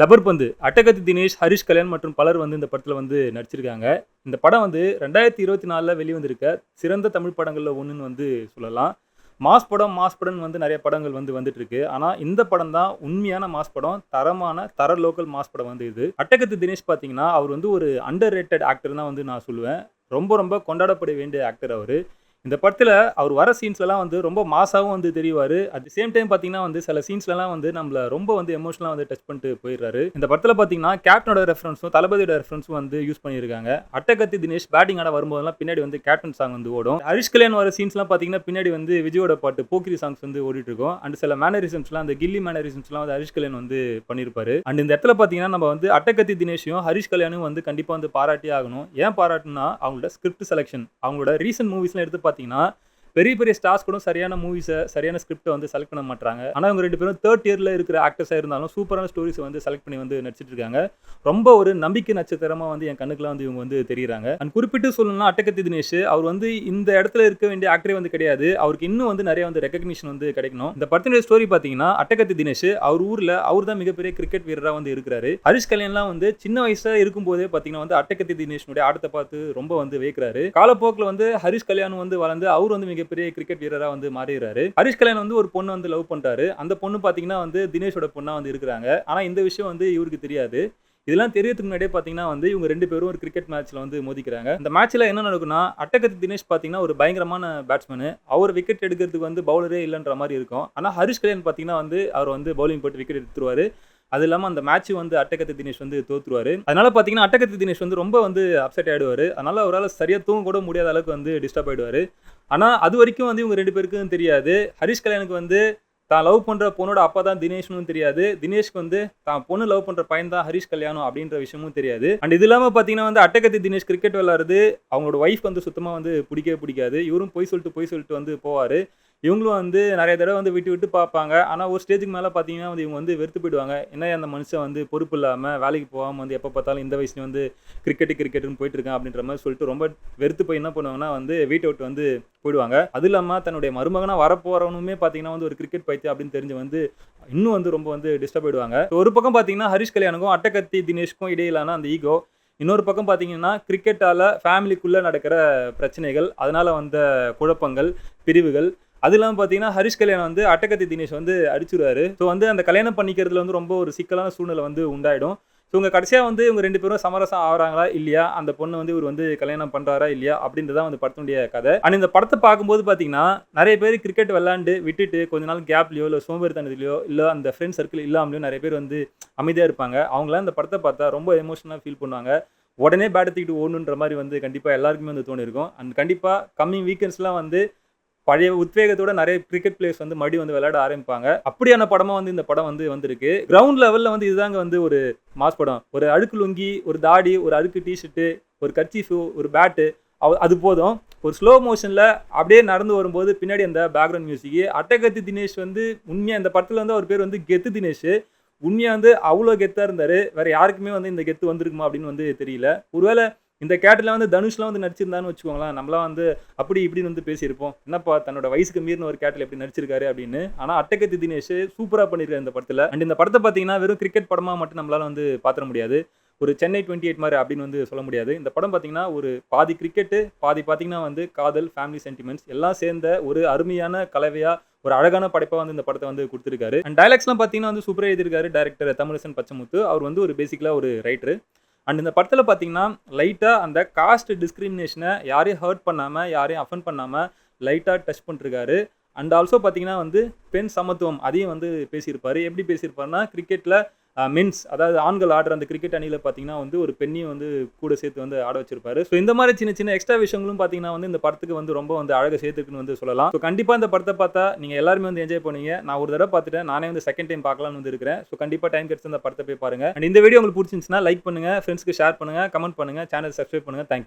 லபர் பந்து அட்டகத்தி தினேஷ் ஹரிஷ் கல்யாண் மற்றும் பலர் வந்து இந்த படத்தில் வந்து நடிச்சிருக்காங்க. இந்த படம் வந்து ரெண்டாயிரத்தி இருபத்தி நாலில் வெளிவந்திருக்க சிறந்த தமிழ் படங்களில் ஒன்றுன்னு வந்து சொல்லலாம். மாஸ் படம் மாஸ் படம் வந்து நிறைய படங்கள் வந்து வந்துட்டு இருக்கு ஆனால் இந்த படம் தான் உண்மையான மாஸ் படம் தரமான தர லோக்கல் மாஸ் படம் வந்து இது. அட்டகத்து தினேஷ் பார்த்தீங்கன்னா அவர் வந்து ஒரு அண்டர் ரேட்டட் ஆக்டர் தான் வந்து நான் சொல்லுவேன். ரொம்ப ரொம்ப கொண்டாடப்பட வேண்டிய ஆக்டர் அவர். இந்த படத்தில் அவர் வர சீன்ஸ்லலாம் வந்து ரொம்ப மாசாகவும் வந்து தெரிவார். அட் சேம் டைம் பார்த்தீங்கன்னா வந்து சில சீன்ஸ்லலாம் வந்து நம்மள ரொம்ப வந்து எமோஷனலாக வந்து டச் பண்ணிட்டு போயிடுறாரு. இந்த படத்தில் பார்த்தீங்கன்னா கேப்டனோட ரெஃபரன்ஸும் தளபதியோட ரெஃபரன்ஸும் வந்து யூஸ் பண்ணியிருக்காங்க. அட்டகத்தி தினேஷ் பேட்டிங் ஆட வரும்போதெல்லாம் பின்னாடி வந்து கேப்டன் சாங் வந்து ஓடும். ஹரிஷ் கல்யாண் வர சீன்ஸ்லாம் பார்த்தீங்கன்னா பின்னாடி வந்து விஜயோட பாட்டு போக்கிரி சாங்ஸ் வந்து ஓடிட்டு இருக்கும். அண்ட் சில மேனரிசம்ஸ்லாம் அந்த கில்லி மேனரிசம்ஸ்லாம் வந்து ஹரிஷ் கல்யாண் வந்து பண்ணியிருப்பாரு அண்ட் இந்த இடத்துல பார்த்தீங்கன்னா நம்ம வந்து அட்டகத்தி தினேஷையும் ஹரிஷ் கல்யாணும் வந்து கண்டிப்பாக வந்து பாராட்டி ஆகணும். ஏன் பாராட்டுனா அவங்களோட ஸ்கிரிப்ட் செலெக்ஷன் அவங்களோட ரீசன்ட் மூவிஸ்லாம் எடுத்து பார்த்தீங்கன்னா பெரிய பெரிய ஸ்டார்ஸ் கூட சரியான மூவிஸை சரியான ஸ்கிரிப்டை வந்து செலக்ட் பண்ண மாட்டாங்க ஆனால் அவங்க ரெண்டு பேரும் தேர்ட் இயரில் இருக்கிற ஆக்டர்ஸாக இருந்தாலும் சூப்பரான ஸ்டோரிஸ் வந்து செலக்ட் பண்ணி வந்து நடிச்சிட்டு இருக்காங்க. ரொம்ப ஒரு நம்பிக்கை நட்சத்திரமாக வந்து என் கண்ணுக்குலாம் வந்து இவங்க வந்து தெரியுறாங்க. அண்ட் குறிப்பிட்டு சொல்லணும்னா அட்டகத்தி தினேஷ் அவர் வந்து இந்த இடத்துல இருக்க வேண்டிய ஆக்டரே வந்து கிடையாது. அவருக்கு இன்னும் வந்து நிறைய வந்து ரெகக்னிஷன் வந்து கிடைக்கணும். இந்த படத்தினுடைய ஸ்டோரி பார்த்தீங்கன்னா அட்டகத்தி தினேஷ் அவர் ஊரில் அவர் தான் மிகப்பெரிய கிரிக்கெட் வீரராக வந்து இருக்கிறாரு. ஹரிஷ் கல்யாண்லாம் வந்து சின்ன வயசாக இருக்கும்போதே பார்த்தீங்கன்னா வந்து அட்டகத்தி தினேஷனுடைய ஆட்டத்தை பார்த்து ரொம்ப வந்து வைக்கிறாரு. காலப்போக்கில் வந்து ஹரிஷ் கல்யாணம் வந்து வளர்ந்து அவர் வந்து மிக மிகப்பெரிய கிரிக்கெட் வீரராக வந்து மாறிடுறாரு. ஹரிஷ் கல்யாண் வந்து ஒரு பொண்ணு வந்து லவ் பண்ணுறாரு அந்த பொண்ணு பார்த்தீங்கன்னா வந்து தினேஷோட பொண்ணாக வந்து இருக்கிறாங்க. ஆனால் இந்த விஷயம் வந்து இவருக்கு தெரியாது. இதெல்லாம் தெரியறதுக்கு முன்னாடியே பார்த்தீங்கன்னா வந்து இவங்க ரெண்டு பேரும் ஒரு கிரிக்கெட் மேட்ச்சில் வந்து மோதிக்கிறாங்க. இந்த மேட்ச்சில் என்ன நடக்கும்னா அட்டகத்தி தினேஷ் பார்த்தீங்கன்னா ஒரு பயங்கரமான பேட்ஸ்மேனு அவர் விக்கெட் எடுக்கிறதுக்கு வந்து பவுலரே இல்லைன்ற மாதிரி இருக்கும். ஆனால் ஹரிஷ் கல்யாண் பார்த்தீங்கன்னா வந்து அவர் வந்து பவுலிங் போட்டு விக்கெட் எடுத்துருவார். அது இல்லாமல் அந்த மேட்ச் வந்து அட்டகத்தி தினேஷ் வந்து தோத்துருவாரு. அதனால பார்த்தீங்கன்னா அட்டகத்தி தினேஷ் வந்து ரொம்ப வந்து அப்செட் ஆகிடுவார் அதனால அவரால் சரியாக தூங்க கூட முடியாத அளவுக்கு வந்து டிஸ்டர்ப் ஆயிடுவாரு. ஆனால் அது வரைக்கும் வந்து இவங்க ரெண்டு பேருக்கும் தெரியாது. ஹரிஷ் கல்யாணுக்கு வந்து தான் லவ் பண்ணுற பொண்ணோட அப்பா தான் தினேஷ்னு தெரியாது. தினேஷ்க்கு வந்து தான் பொண்ணு லவ் பண்ணுற பையன் தான் ஹரிஷ் கல்யாணம் அப்படின்ற விஷயமும் தெரியாது. அண்ட் இது இல்லாமல் பார்த்தீங்கன்னா வந்து அட்டகத்தி தினேஷ் கிரிக்கெட் விளாடுறது அவங்களோட ஒய்ஃப் வந்து சுத்தமாக வந்து பிடிக்கவே பிடிக்காது. இவரும் போய் சொல்லிட்டு போய் சொல்லிட்டு வந்து போவார். இவங்களும் வந்து நிறைய தடவை வந்து விட்டு விட்டு பார்ப்பாங்க. ஆனால் ஒரு ஸ்டேஜுக்கு மேலே பார்த்தீங்கன்னா வந்து இவங்க வந்து வெறுத்து போயிடுவாங்க. என்ன அந்த மனுஷன் வந்து பொறுப்பு இல்லாமல் வேலைக்கு போகாமல் வந்து எப்போ பார்த்தாலும் இந்த வயசுல வந்து கிரிக்கெட்டு கிரிக்கெட்டுன்னு போயிட்டு இருக்கேன் அப்படின்ற மாதிரி சொல்லிட்டு ரொம்ப வெறுத்து போய் என்ன பண்ணுவாங்கன்னா வந்து வீட்டை விட்டு வந்து போயிடுவாங்க. அது இல்லாமல் தன்னுடைய மருமகனாக வரப்போறவனுமே பார்த்தீங்கன்னா வந்து ஒரு கிரிக்கெட் பைத்தியம் அப்படின்னு தெரிஞ்சு வந்து இன்னும் வந்து ரொம்ப வந்து டிஸ்டர்ப் ஆயிடுவாங்க. ஒரு பக்கம் பார்த்தீங்கன்னா ஹரிஷ் கல்யாணுக்கும் அட்டகத்தி தினேஷ்க்கும் இடையிலான அந்த ஈகோ இன்னொரு பக்கம் பார்த்தீங்கன்னா கிரிக்கெட்டால் ஃபேமிலிக்குள்ளே நடக்கிற பிரச்சனைகள் அதனால் வந்த குழப்பங்கள் பிரிவுகள் அது இல்லாமல் பார்த்தீங்கன்னா ஹரிஷ் கல்யாணம் வந்து அட்டகத்தி தினேஷ் வந்து அடிச்சுடுவாரு ஸோ வந்து அந்த கல்யாணம் பண்ணிக்கிறதுல வந்து ரொம்ப ஒரு சிக்கலான சூழ்நிலை வந்து உண்டாயிடும். ஸோ இவங்க கடைசியாக வந்து இவங்க ரெண்டு பேரும் சமரசம் ஆகிறாங்களா இல்லையா? அந்த பொண்ணு வந்து இவர் வந்து கல்யாணம் பண்ணுறாரா இல்லையா? அப்படின்றதான் வந்து படத்துடைய கதை. அண்ட் இந்த படத்தை பார்க்கும்போது பார்த்தீங்கன்னா நிறைய பேர் கிரிக்கெட் விளாண்டு விட்டுட்டு கொஞ்ச நாள் கேப்லையோ இல்லை சோம்பேறித்தனத்துலையோ இல்லை அந்த ஃப்ரெண்ட் சர்க்கிள் இல்லாமலையோ நிறைய பேர் வந்து அமைதியாக இருப்பாங்க. அவங்களாம் இந்த படத்தை பார்த்தா ரொம்ப எமோஷனலாக ஃபீல் பண்ணுவாங்க. உடனே பேட் தூக்கிட்டு ஓடணுன்ற மாதிரி வந்து கண்டிப்பாக எல்லாருக்குமே வந்து தோணிருக்கும். அண்ட் கண்டிப்பாக கம்மிங் வீக்கெண்ட்ஸ்லாம் வந்து பழைய உத்வேகத்தோட நிறைய கிரிக்கெட் பிளேயர்ஸ் வந்து மறுபடியும் வந்து விளையாட ஆரம்பிப்பாங்க. அப்படியான படமா வந்து இந்த படம் வந்து வந்திருக்கு. கிரவுண்ட் லெவல்ல வந்து இதுதாங்க வந்து ஒரு மாஸ் படம். ஒரு அழுக்கு லுங்கி ஒரு தாடி ஒரு அழுக்கு டிஷர்ட்டு ஒரு கர்ச்சீஃபு ஒரு பேட்டு அது போதும். ஒரு ஸ்லோ மோஷனில் அப்படியே நடந்து வரும்போது பின்னாடி அந்த பேக்ரவுண்ட் மியூசிக் அட்டகத்தி தினேஷ் வந்து உண்மையாக இந்த படத்தில் வந்து அவர் பேர் வந்து கெத்து தினேஷ். உண்மையாக வந்து அவ்வளோ கெத்தாக இருந்தார். வேறு யாருக்குமே வந்து இந்த கெத்து வந்திருக்குமா அப்படின்னு வந்து தெரியல. ஒருவேளை இந்த கேட்டில் வந்து தனுஷ்லாம் வந்து நடிச்சிருந்தான்னு வச்சுக்கோங்களேன். நம்மளாம் வந்து அப்படி இப்படின்னு வந்து பேசியிருப்போம். என்னப்பா தன்னோட வயசுக்கு மீறின ஒரு கேட்டில் எப்படி நடிச்சிருக்காரு அப்படின்னு. ஆனால் அட்டகத்தி தினேஷ் சூப்பராக பண்ணியிருக்காரு இந்த படத்தில். அண்ட் இந்த படத்தை பார்த்தீங்கன்னா வெறும் கிரிக்கெட் படமாக மட்டும் நம்மளால் வந்து பார்த்துட முடியாது. ஒரு சென்னை டுவெண்ட்டி எயிட் மாதிரி அப்படின்னு வந்து சொல்ல முடியாது. இந்த படம் பார்த்தீங்கன்னா ஒரு பாதி கிரிக்கெட்டு பாதி பார்த்தீங்கன்னா வந்து காதல் ஃபேமிலி சென்டிமெண்ட்ஸ் எல்லாம் சேர்ந்த ஒரு அருமையான கலவையாக ஒரு அழகான படைப்பாக வந்து இந்த படத்தை வந்து கொடுத்துருக்காரு. அண்ட் டைலாக்ஸ்லாம் பார்த்தீங்கன்னா வந்து சூப்பராக எழுதியிருக்காரு டேரக்டர் தமிழசன் பச்சமுத்து. அவர் வந்து ஒரு பேசிக்கலாக ஒரு ரைட்டர் அண்ட் இந்த படத்தில் பார்த்தீங்கன்னா லைட்டாக அந்த காஸ்ட் டிஸ்கிரிமினேஷனை யாரையும் ஹர்ட் பண்ணாமல் யாரையும் அஃபெண்ட் பண்ணாமல் லைட்டாக டச் பண்ணிருக்காரு. அண்ட் ஆல்சோ பார்த்தீங்கன்னா வந்து பெண் சமத்துவம் அதையும் வந்து பேசியிருப்பார். எப்படி பேசியிருப்பாருன்னா கிரிக்கெட்டில் மென்ஸ் அதாவது ஆண்கள் ஆடுற அந்த கிரிக்கெட் அணியில் பார்த்தீங்கன்னா வந்து ஒரு பெண்ணையும் வந்து கூட சேர்த்து வந்து ஆட வச்சிருப்பாரு. ஸோ இந்த மாதிரி சின்ன சின்ன எக்ஸ்ட்ரா விஷயங்களும் பார்த்தீங்கன்னா வந்து இந்த படத்துக்கு வந்து ரொம்ப வந்து அழகாக சேர்த்துக்குன்னு வந்து சொல்லலாம். ஸோ கண்டிப்பாக இந்த படத்தை பார்த்தா நீங்கள் எல்லாருமே வந்து என்ஜாய் பண்ணுவீங்க. நான் ஒரு தடவை பார்த்துட்டேன். நானே வந்து செகண்ட் டைம் பார்க்கலாம்னு வந்து இருக்கிறேன். ஸோ கண்டிப்பாக டைம் கிடைச்சு இந்த படத்தை போய் பாருங்க. அண்ட் இந்த வீடியோ உங்களுக்கு பிடிச்சிருந்துச்சுன்னா லைக் பண்ணுங்க ஃப்ரெண்ட்ஸ்க்கு ஷேர் பண்ணுங்கள் கமெண்ட் பண்ணுங்க சேனல் சப்ஸ்கிரைப் பண்ணுங்க. தேங்க்யூ